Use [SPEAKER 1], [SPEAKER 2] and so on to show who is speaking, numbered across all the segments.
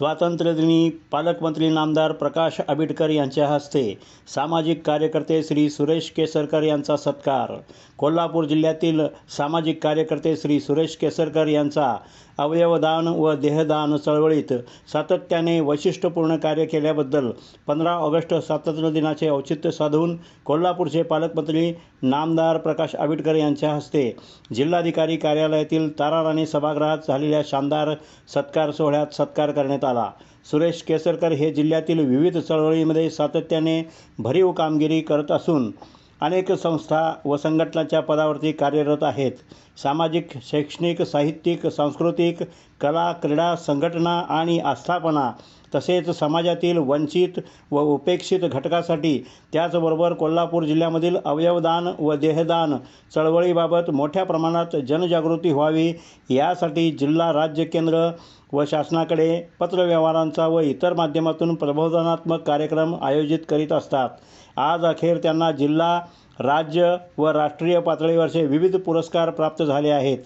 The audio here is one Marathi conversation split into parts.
[SPEAKER 1] स्वातंत्र्यदिनी पालकमंत्री नामदार प्रकाश आंबेडकर यांच्या हस्ते सामाजिक कार्यकर्ते श्री सुरेश केसरकर यांचा सत्कार. कोल्हापूर जिल्ह्यातील सामाजिक कार्यकर्ते श्री सुरेश केसरकर यांचा अवयवदान व देहदान चळवळीत सातत्याने वैशिष्ट्यपूर्ण कार्य केल्याबद्दल पंधरा ऑगस्ट स्वातंत्र्य दिनाचे औचित्य साधून कोल्हापूरचे पालकमंत्री नामदार प्रकाश आंबेडकर यांच्या हस्ते जिल्हाधिकारी कार्यालयातील ताराराणी सभागृहात झालेल्या शानदार सत्कार सोहळ्यात सत्कार करण्यात आला. सुरेश केसरकर हे जिल्ह्यातील विविध चळवळीमध्ये सातत्याने भरीव कामगिरी करत असून अनेक संस्था व संघटनाच्या पदावरती कार्यरत आहेत. सामाजिक शैक्षणिक साहित्यिक सांस्कृतिक कला क्रीडा संघटना आणि आस्थापना तसेच समाजातील वंचित व उपेक्षित घटकासाठी त्याचबरोबर कोल्हापूर जिल्ह्यामधील अवयवदान व देहदान चळवळीबाबत मोठ्या प्रमाणात जनजागृती व्हावी यासाठी जिल्हा राज्य केंद्र व शासनाकडे पत्रव्यवहारांचा व इतर माध्यमातून प्रबोधनात्मक कार्यक्रम आयोजित करीत असतात. आज अखेर त्यांना जिल्हा राज्य व राष्ट्रीय पातळीवरचे विविध पुरस्कार प्राप्त झाले आहेत.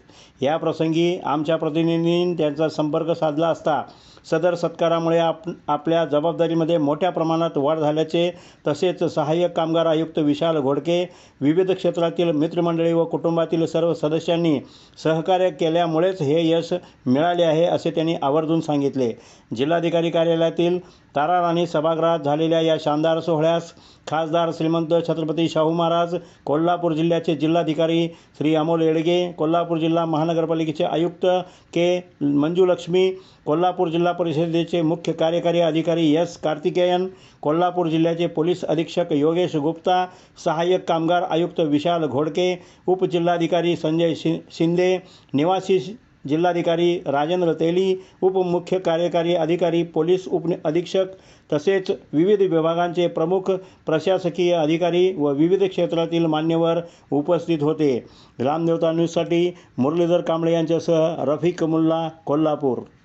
[SPEAKER 1] या प्रसंगी आमच्या प्रतिनिधींनी त्यांचा संपर्क साधला असता सदर सत्कारामुळे आप आपल्या जबाबदारीमध्ये मोठ्या प्रमाणात वाढ झाल्याचे तसेच सहाय्यक कामगार आयुक्त विशाल घोडके विविध क्षेत्रातील मित्रमंडळी व कुटुंबातील सर्व सदस्यांनी सहकार्य केल्यामुळेच हे यश मिळाले आहे असे त्यांनी आवर्जून सांगितले. जिल्हाधिकारी कार्यालयातील ताराराणी सभागृहात झालेल्या या शानदार सोहळ्यास खासदार श्रीमंत छत्रपती शाहू महाराज कोल्हापूर जिल्ह्याचे जिल्हाधिकारी श्री अमोल येडगे, कोल्हापूर जिल्हा महानगरपालिकेचे आयुक्त के मंजुलक्ष्मी, कोल्हापूर जिल्हा परिषदेचे मुख्य कार्यकारी अधिकारी एस कार्तिकेयन, कोल्हापूर जिल्ह्याचे पोलीस अधीक्षक योगेश गुप्ता, सहाय्यक कामगार आयुक्त विशाल घोडके, उपजिल्हाधिकारी संजय शिंदे, निवासी जिल्हाधिकारी राजेंद्र तेली उपमुख्य कार्यकारी अधिकारी पोलीस उप अधीक्षक तसेच विविध विभागांचे प्रमुख प्रशासकीय अधिकारी व विविध क्षेत्रातील मान्यवर उपस्थित होते. ग्रामदेवता न्यूजसाठी मुरलीधर कांबळे यांच्यासह रफिक मुल्ला कोल्हापूर.